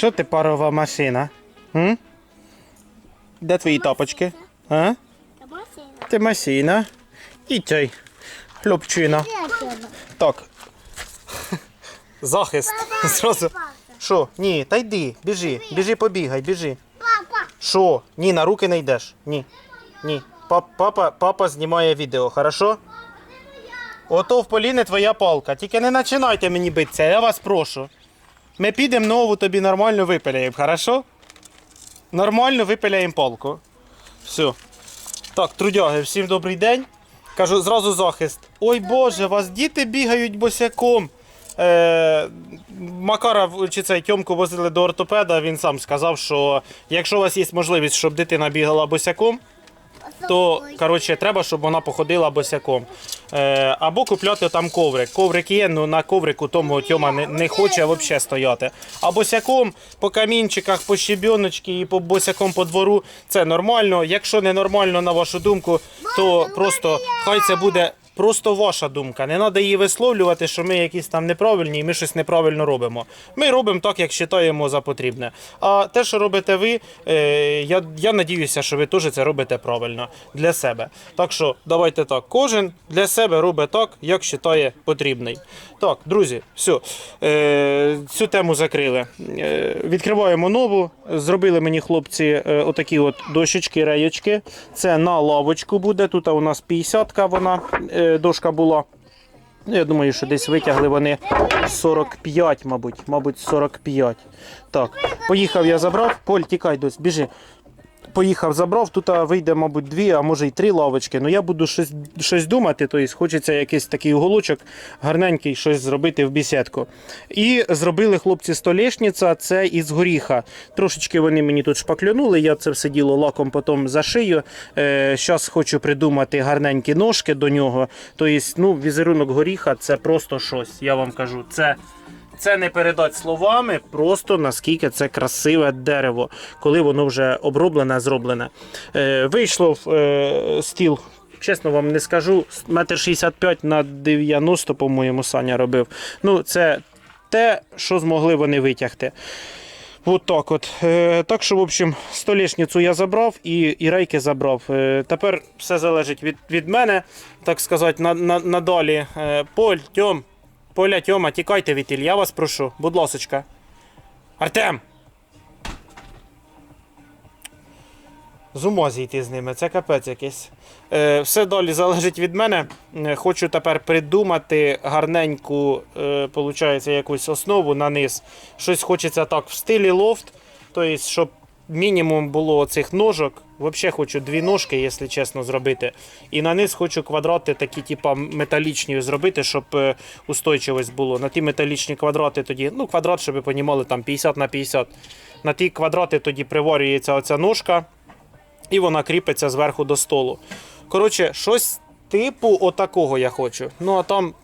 Що ти парова машина? М? Де твої тапочки? А? Ти машина. І цей. Хлопчина. Так. Захист. Зразу. Що? Ні, та йди, біжи, біжи, побігай, біжи. Що? Ні, на руки не йдеш. Ні. Ні. Пап, папа, папа знімає відео, хорошо? Ото в Поліни твоя палка. Тільки не починайте мені битися, я вас прошу. Ми підемо нову тобі нормально випиляємо, хорошо? Нормально випиляємо палку. Все. Так, трудяги, всім добрий день. Кажу, зразу захист. Ой Боже, вас діти бігають босяком. Е, Макара чи цей Тьомку возили до ортопеда, він сам сказав, що якщо у вас є можливість, щоб дитина бігала босяком, то коротше, треба, щоб вона походила босяком. Е, або купляти там коврик. Коврик є, ну на коврику тому Тьома не, не хоче взагалі стояти. А босяком по камінчиках, по щебіночки і по босяком по двору це нормально. Якщо не нормально, на вашу думку, то просто хай це буде. Просто ваша думка. Не треба її висловлювати, що ми якісь там неправильні і ми щось неправильно робимо. Ми робимо так, як вважаємо за потрібне. А те, що робите ви, е, я, я надіюся, що ви теж це робите правильно для себе. Так що давайте так. Кожен для себе робить так, як вважає потрібний. Так, друзі, все. Цю тему закрили. Е, відкриваємо нову. Зробили мені хлопці е, отакі от дощечки, реєчки. Це на лавочку буде. Тут у нас 50-ка вона дошка була. Ну, я думаю, що десь витягли вони 45, мабуть. Мабуть, 45. Так, поїхав я забрав. Поль, тікай дось, біжи. Поїхав, забрав, тут вийде, мабуть, дві, а може й три лавочки. Ну я буду щось, щось думати, тобто хочеться якийсь такий уголочок гарненький, щось зробити в бісідку. І зробили хлопці столешниця, це із горіха. Трошечки вони мені тут шпаклюнули, я це все діло лаком потім зашию. Е, Зараз хочу придумати гарненькі ножки до нього. Тобто, ну, візерунок горіха це просто щось, я вам кажу. Це це не передати словами, просто наскільки це красиве дерево, коли воно вже оброблене, зроблене. Е, вийшло в е, стіл. Чесно вам не скажу, метр 65 на 90, по-моєму, Саня робив. Ну, це те, що змогли вони витягти. От так от. Е, так що, в общем, столішницю я забрав і, і рейки забрав. Е, тепер все залежить від, від мене, так сказати, на, на, надалі. Е, Поль, Тьом, Поля, Тьома, тікайте від я вас прошу, будь ласочка. Артем! З ума зійти з ними, це капець якийсь. Е, все далі залежить від мене. Е, Хочу тепер придумати гарненьку, е, якусь основу на низ. Щось хочеться так в стилі лофт, тобто, щоб мінімум було цих ножок. Взагалі хочу дві ножки, якщо чесно, зробити. І на низ хочу квадрати такі, типа металічні зробити, щоб е, устойчивість було. На ті металічні квадрати тоді, ну, квадрат, щоб ви розуміли, там 50 на 50. На ті квадрати тоді приварюється оця ножка і вона кріпиться зверху до столу. Коротше, щось типу отакого я хочу. Ну а там,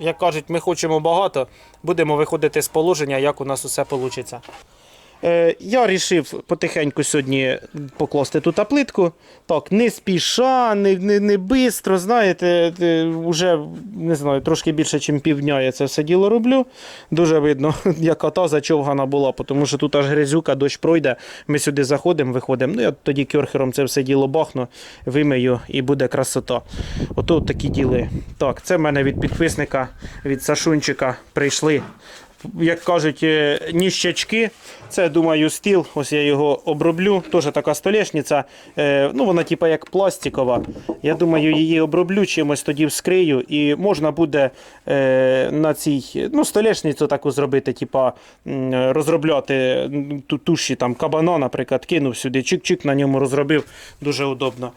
як кажуть, ми хочемо багато, будемо виходити з положення, як у нас усе вийде. Е, я вирішив потихеньку сьогодні покласти тут плитку. Так, не спіша, не, не, не бистро, знаєте, е, вже не знаю, трошки більше, ніж півдня я це все діло роблю. Дуже видно, яка та зачовгана була, тому що тут аж грязюка, дощ пройде. Ми сюди заходимо, виходимо. Ну, я тоді кьорхером це все діло бахну, вимию і буде красота. Ото такі діли. Так, це в мене від підписника, від Сашунчика прийшли як кажуть, е, ніщачки. Це, думаю, стіл. Ось я його оброблю. Теж така столешниця. Е, ну, вона типа як пластикова. Я думаю, її оброблю чимось тоді вскрию. І можна буде е, на цій ну, столешницю таку зробити, типа розробляти ту- туші там кабана, наприклад, кинув сюди, чик-чик на ньому розробив. Дуже удобно.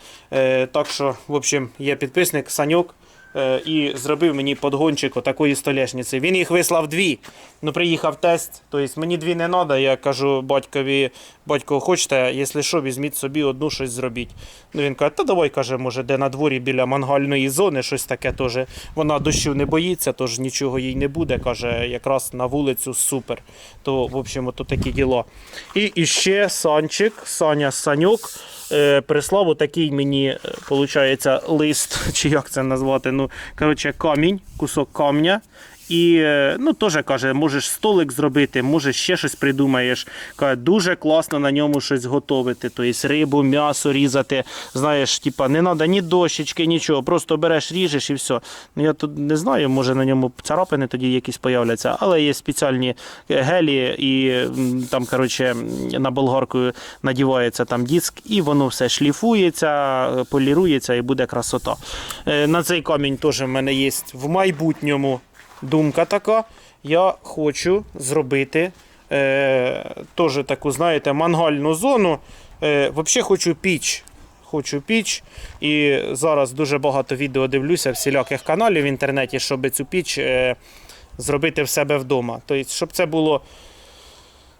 Так що, в общем, є підписник Саньок. Е, і зробив мені подгончик такої столешниці. Він їх вислав дві. Ну, приїхав тест. Тобто мені дві не треба. Я кажу батькові, батько, хочете, якщо що, візьміть собі одну щось зробіть. Ну він каже, та давай каже, може, де на дворі біля мангальної зони, щось таке теж. Вона дощу не боїться, тож нічого їй не буде. Каже, якраз на вулицю супер. То, в общем, то такі діла. І ще Санчик, Саня Санюк. Е, прислав такий мені, виходить, лист, чи як це назвати. Ну, коротше, камінь, кусок камня. І е, ну, теж каже, можеш столик зробити, може ще щось придумаєш. Каже, дуже класно на ньому щось готувати. Тобто рибу, м'ясо різати. Знаєш, типа, не треба ні дощечки, нічого. Просто береш, ріжеш і все. Ну, я тут не знаю, може на ньому царапини тоді якісь появляться, але є спеціальні гелі, і там, коротше, на болгарку надівається там диск, і воно все шліфується, полірується і буде красота. Е, На цей камінь теж в мене є в майбутньому думка така. Я хочу зробити е, теж таку, знаєте, мангальну зону. Е, Взагалі хочу піч. Хочу піч. І зараз дуже багато відео дивлюся всіляких каналів в інтернеті, щоб цю піч е, зробити в себе вдома. Тобто, щоб це було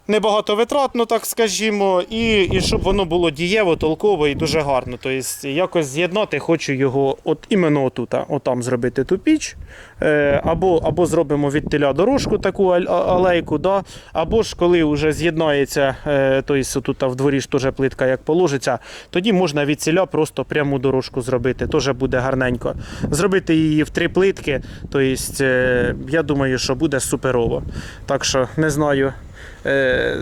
небагато витратно, так скажімо, і, і щоб воно було дієво, толково і дуже гарно. Тобто, якось з'єднати хочу його от іменно отут, отам зробити ту піч. Е, або, або зробимо від теля дорожку таку алейку, да? або ж коли вже з'єднається, е, тобто тут в дворі ж теж плитка як положиться, тоді можна від ціля просто пряму дорожку зробити, теж буде гарненько. Зробити її в три плитки, тобто, е, я думаю, що буде суперово. Так що не знаю. Е,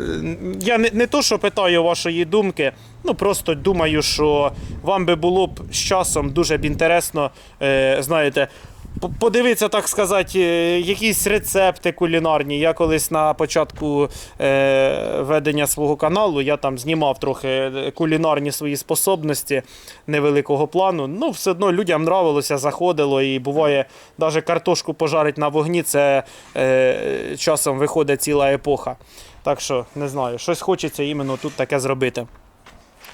я не, не то, що питаю вашої думки, ну просто думаю, що вам би було б з часом дуже б інтересно, е, знаєте, подивитися, так сказати, е, якісь рецепти кулінарні. Я колись на початку е, ведення свого каналу я там знімав трохи е, кулінарні свої способності невеликого плану. Ну, все одно людям нравилося, заходило і буває, навіть картошку пожарить на вогні, це е, часом виходить ціла епоха. Так що не знаю, щось хочеться іменно тут таке зробити.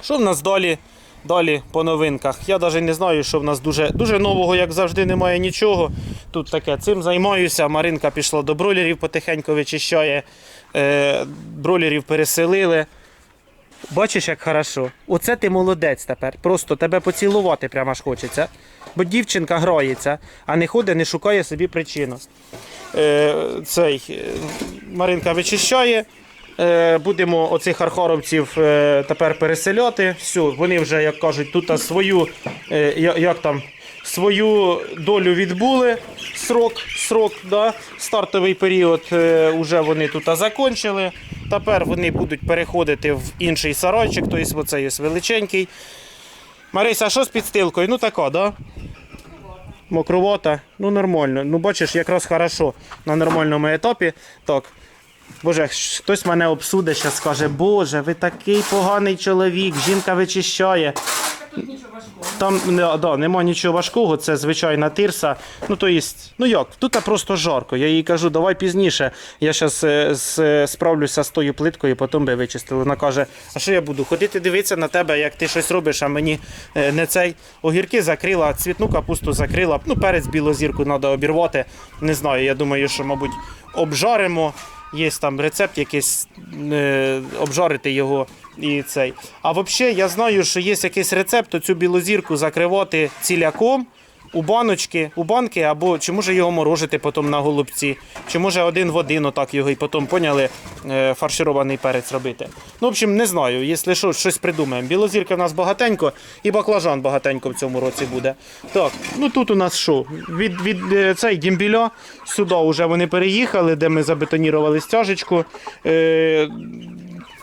Що в нас далі? Далі по новинках. Я навіть не знаю, що в нас дуже, дуже нового, як завжди, немає нічого. Тут таке цим займаюся. Маринка пішла до бройлерів, потихеньку вичищає. Е, бройлерів переселили. Бачиш, як хорошо. Оце ти молодець тепер. Просто тебе поцілувати прямо аж хочеться. Бо дівчинка грається, а не ходить, не шукає собі причину. Е, цей, е, Маринка вичищає. Е, будемо оцих архаровців е, тепер переселяти. Все, вони вже, як кажуть, тут свою, е, як там, свою долю відбули. Срок, срок, да, стартовий період вже вони тут закончили. Тепер вони будуть переходити в інший сарайчик, тобто оцей ось величенький. Марися, а що з підстилкою? Ну така, да? Мокровата, ну нормально. Ну бачиш, якраз хорошо на нормальному етапі. Так. Боже, хтось мене обсуде, ще скаже, Боже, ви такий поганий чоловік, жінка вичищає. Там не, да, нема нічого важкого, це звичайна тирса. Ну, то єсть, ну як, тут просто жарко. Я їй кажу, давай пізніше. Я зараз справлюся з тою плиткою, потім би вичистили. Вона каже, а що я буду? Ходити дивитися на тебе, як ти щось робиш, а мені е, не цей. Огірки закрила, цвітну капусту закрила. Ну, перець білозірку треба обірвати. Не знаю, я думаю, що, мабуть, обжаримо. Є там рецепт якийсь, е, обжарити його і цей. А взагалі я знаю, що є якийсь рецепт цю білозірку закривати ціляком у баночки, у банки, або чи може його морожити потім на голубці, чи може один в один отак його і потім поняли е, фарширований перець робити. Ну, в общем, не знаю, якщо що, щось придумаємо. Білозірка в нас багатенько і баклажан багатенько в цьому році буде. Так, ну тут у нас що? Від, від е, цей дімбіля сюди вже вони переїхали, де ми забетонірували стяжечку. Е,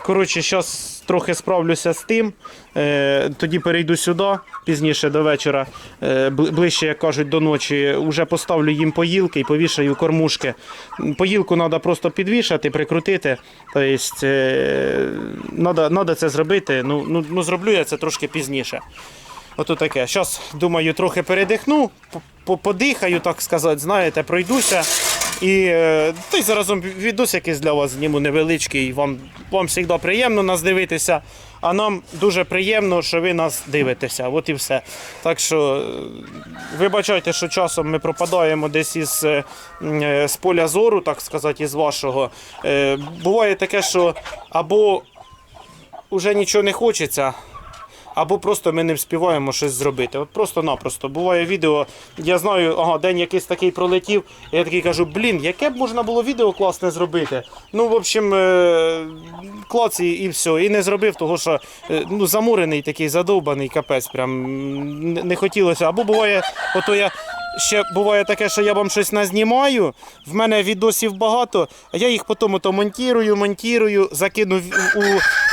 Коротше, зараз трохи справлюся з тим. Е, тоді перейду сюди пізніше до вечора, е, ближче, як кажуть, до ночі. Уже поставлю їм поїлки і повішаю кормушки. Поїлку треба просто підвішати, прикрутити. Тобто, треба це зробити. Ну, ну, ну, зроблю я це трошки пізніше. Ото таке. Зараз, думаю, трохи передихну, по- по- подихаю, так сказати, знаєте, пройдуся. І е, та заразом відос якийсь для вас зніму невеличкий. Вам, вам завжди приємно нас дивитися, а нам дуже приємно, що ви нас дивитеся. От і все. Так що е, вибачайте, що часом ми пропадаємо десь із е, з поля зору, так сказати, із вашого. Буває таке, що або вже нічого не хочеться, або просто ми не вспіваємо щось зробити. От просто-напросто. Буває відео, я знаю, ага, день якийсь такий пролетів, і я такий кажу, блін, яке б можна було відео класне зробити. Ну, в общем, е, клац і, все. І не зробив, того що е, ну, замурений такий, задовбаний капець. Прям не- хотілося. Або буває, ото я. Ще буває таке, що я вам щось назнімаю, в мене відосів багато, а я їх потім ото монтірую, монтірую, закину в- у,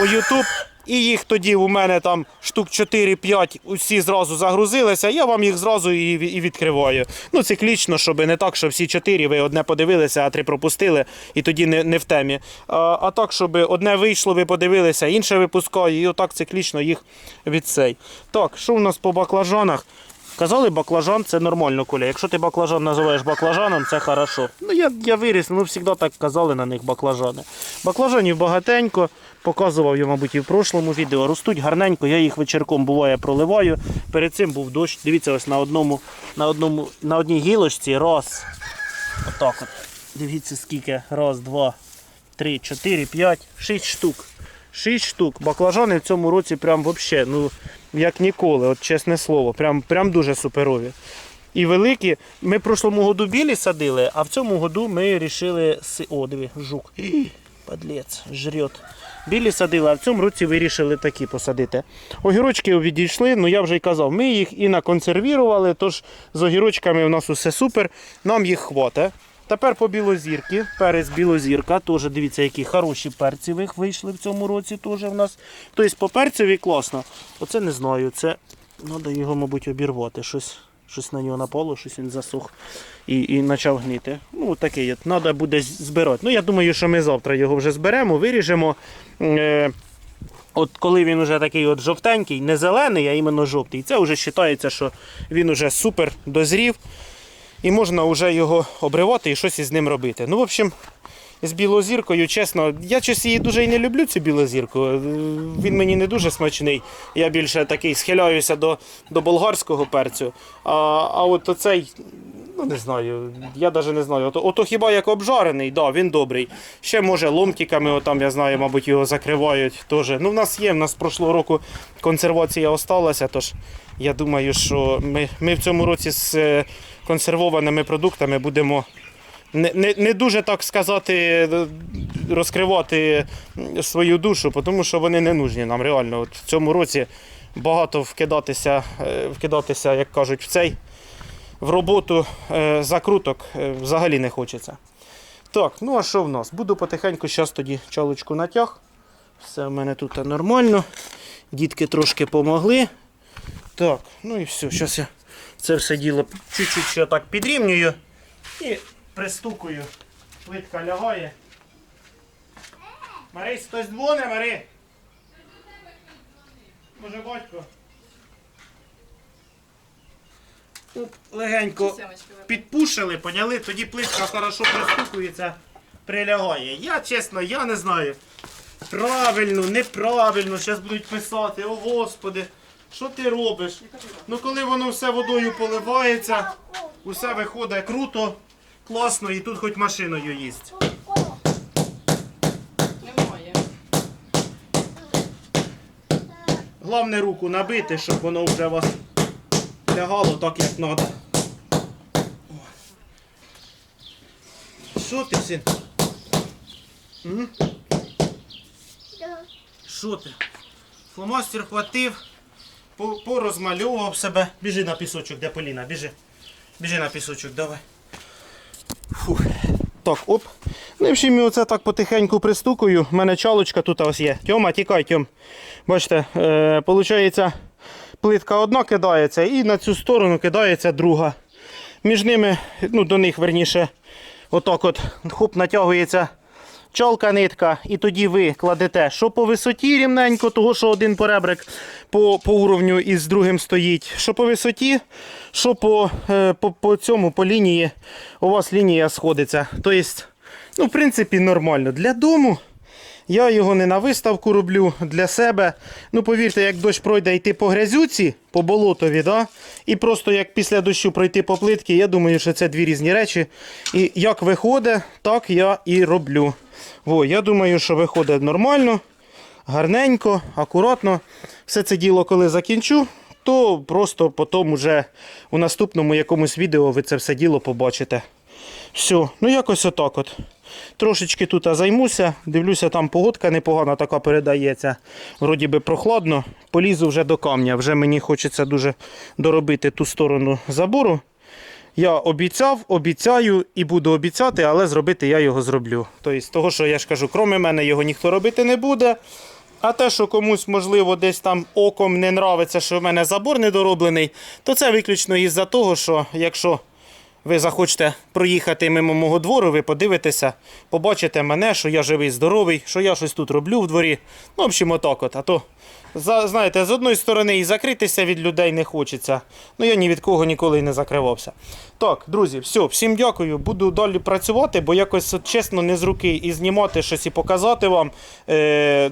у YouTube, і їх тоді у мене там штук 4-5 усі зразу загрузилися, я вам їх зразу і, відкриваю. Ну, циклічно, щоб не так, що всі 4 ви одне подивилися, а три пропустили, і тоді не, не в темі. А, а так, щоб одне вийшло, ви подивилися, інше випускаю, і отак циклічно їх від цей. Так, що у нас по баклажанах? Казали, баклажан це нормально, Коля. Якщо ти баклажан називаєш баклажаном, це хорошо. Ну я, я виріс, ну завжди так казали на них баклажани. Баклажанів багатенько, показував я, мабуть, і в прошлому відео. Ростуть гарненько, я їх вечірком буває проливаю. Перед цим був дощ. Дивіться, ось на одному, на одному, на одній гілочці. Раз. Отак от. Дивіться, скільки. Раз, два, три, чотири, п'ять, шість штук. Шість штук. Баклажани в цьому році прям ну, як ніколи, от чесне слово, прям, прям дуже суперові. І великі. Ми в прошлому году білі садили, а в цьому году ми вирішили. си- О, диви, жук. Подлець, жрет. Білі садили, а в цьому році вирішили такі посадити. Огірочки відійшли, ну я вже й казав, ми їх і наконсервірували, тож з огірочками у нас усе супер, нам їх хватить. Тепер по білозірки. Перець білозірка. Теж дивіться, які хороші перці вийшли в цьому році. Теж в нас. Тобто по перцеві класно. Оце не знаю. Це треба його, мабуть, обірвати. Щось, щось на нього напало, щось він засух і, і почав гнити. Ну, такий. Треба буде збирати. Ну, я думаю, що ми завтра його вже зберемо, виріжемо. Е, От коли він уже такий от жовтенький, не зелений, а іменно жовтий, це вже вважається, що він уже супер дозрів. І можна вже його обривати і щось із ним робити. Ну, в общем, з білозіркою, чесно, я щось її дуже і не люблю, цю білозірку. Е, Він мені не дуже смачний. Я більше такий схиляюся до, до болгарського перцю. А, а от оцей, ну не знаю, я навіть не знаю. Ото, ото хіба як обжарений, да, він добрий. Ще може ломтиками, отам, я знаю, мабуть, його закривають теж. Ну, в нас є, в нас прошлого року консервація осталася, тож я думаю, що ми, ми в цьому році з е, консервованими продуктами будемо не, не, не дуже так сказати, розкривати свою душу, тому що вони не нужні нам реально. От в цьому році багато вкидатися, е, вкидатися, як кажуть, в цей в роботу е, закруток е, взагалі не хочеться. Так, ну а що в нас? Буду потихеньку зараз тоді чалочку натяг. Все в мене тут нормально. Дітки трошки помогли. Так, ну і все. Зараз я це все діло чуть-чуть ще так підрівнюю і пристукую. Плитка лягає. Марись, хтось дзвоне, Мари. Може, батько. Оп, легенько підпушили, поняли, тоді плитка хорошо пристукується, прилягає. Я чесно, я не знаю. Правильно, неправильно, зараз будуть писати, о господи, що ти робиш? Ну коли воно все водою поливається, усе виходить круто, класно і тут хоч машиною їсть. Немає. Головне руку набити, щоб воно вже вас лягало так, як треба. Що ти, син? М? Що ти? Фломастер хватив, порозмальовував себе. Біжи на пісочок, де Поліна, біжи. Біжи на пісочок, давай. Фух. Так, оп. Ну і в общем, оце так потихеньку пристукую. У мене чалочка тут ось є. Тьома, тікай, Тьом. Бачите, е, получається, плитка одна кидається і на цю сторону кидається друга. Між ними, ну до них верніше, отак от хоп, натягується чолка нитка, і тоді ви кладете, що по висоті рівненько, того що один поребрик по, по уровню із другим стоїть, що по висоті, що по, е, по, по цьому по лінії у вас лінія сходиться. Тобто, ну, в принципі, нормально. Для дому. Я його не на виставку роблю для себе. Ну, повірте, як дощ пройде йти по грязюці, по болотові, да? і просто як після дощу пройти по плитки, я думаю, що це дві різні речі. І як виходить, так я і роблю. Во, я думаю, що виходить нормально, гарненько, акуратно. Все це діло, коли закінчу, то просто потім уже у наступному якомусь відео ви це все діло побачите. Все, ну якось отак от. Трошечки тут займуся. Дивлюся, там погодка непогана така передається. Вроді би прохладно. Полізу вже до камня. Вже мені хочеться дуже доробити ту сторону забору. Я обіцяв, обіцяю і буду обіцяти, але зробити я його зроблю. Тобто, того, що я ж кажу, кроме мене його ніхто робити не буде. А те, що комусь, можливо, десь там оком не нравиться, що в мене забор недороблений, то це виключно із-за того, що якщо ви захочете проїхати мимо мого двору, ви подивитеся, побачите мене, що я живий, здоровий, що я щось тут роблю в дворі. Ну, в общем, отак от. А то, за- знаєте, з одної сторони і закритися від людей не хочеться. Ну я ні від кого ніколи не закривався. Так, друзі, все, всім дякую. Буду далі працювати, бо якось чесно не з руки і знімати щось і показати вам. Е,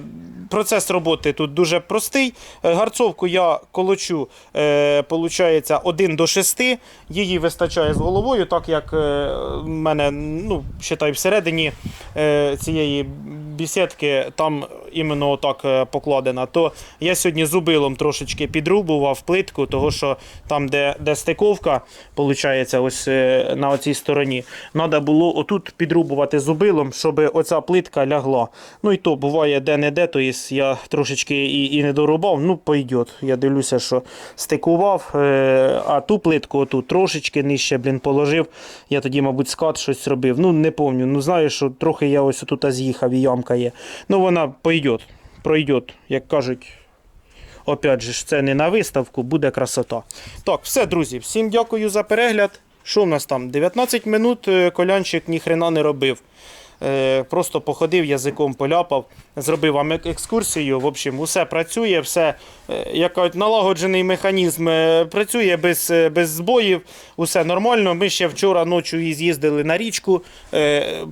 процес роботи тут дуже простий. Е, Гарцовку я колочу, е, получається, 1 до 6. Її вистачає з головою, так як е, в мене, ну, считай, всередині е, цієї бісідки там іменно отак е, покладена. То я сьогодні зубилом трошечки підрубував плитку, того що там, де, де стиковка, виходить, ось е, на оцій стороні, треба було отут підрубувати зубилом, щоб оця плитка лягла. Ну і то буває де-не-де, то я трошечки і, і не дорубав, ну пойдет. Я дивлюся, що стикував, е, а ту плитку отут трошечки нижче блін, положив. Я тоді, мабуть, скат щось робив. Ну, не пам'ятаю. Ну, знаю, що трохи я ось тут з'їхав і ямка є. Ну, вона пойде, пройдет, як кажуть. Опять же, це не на виставку, буде красота. Так, все, друзі, всім дякую за перегляд. Що в нас там? 19 минут е, колянчик ніхрена не робив. Е, Просто походив язиком, поляпав, зробив вам екскурсію. В общем, усе працює, все е, як налагоджений механізм е, працює без, е, без збоїв, усе нормально. Ми ще вчора ночі з'їздили на річку,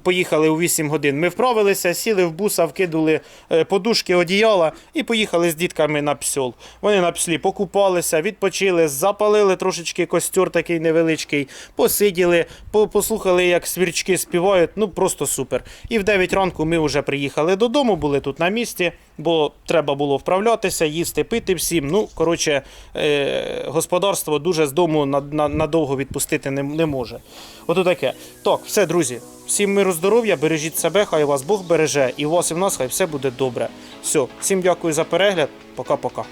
поїхали у 8 годин. Ми вправилися, сіли в буса, вкидали е, подушки, одіяла і поїхали з дітками на псьол. Вони на пслі покупалися, відпочили, запалили трошечки костер такий невеличкий, посиділи, послухали, як свірчки співають. Ну просто супер. І в 9 ранку ми вже приїхали додому, були тут на місці, бо треба було вправлятися, їсти, пити всім. Ну, коротше, е, господарство дуже з дому на- на- надовго відпустити не може. Ото таке. Так, все, друзі. Всім миру здоров'я, бережіть себе, хай вас Бог береже, і у вас і в нас хай все буде добре. Все, всім дякую за перегляд. Пока-пока.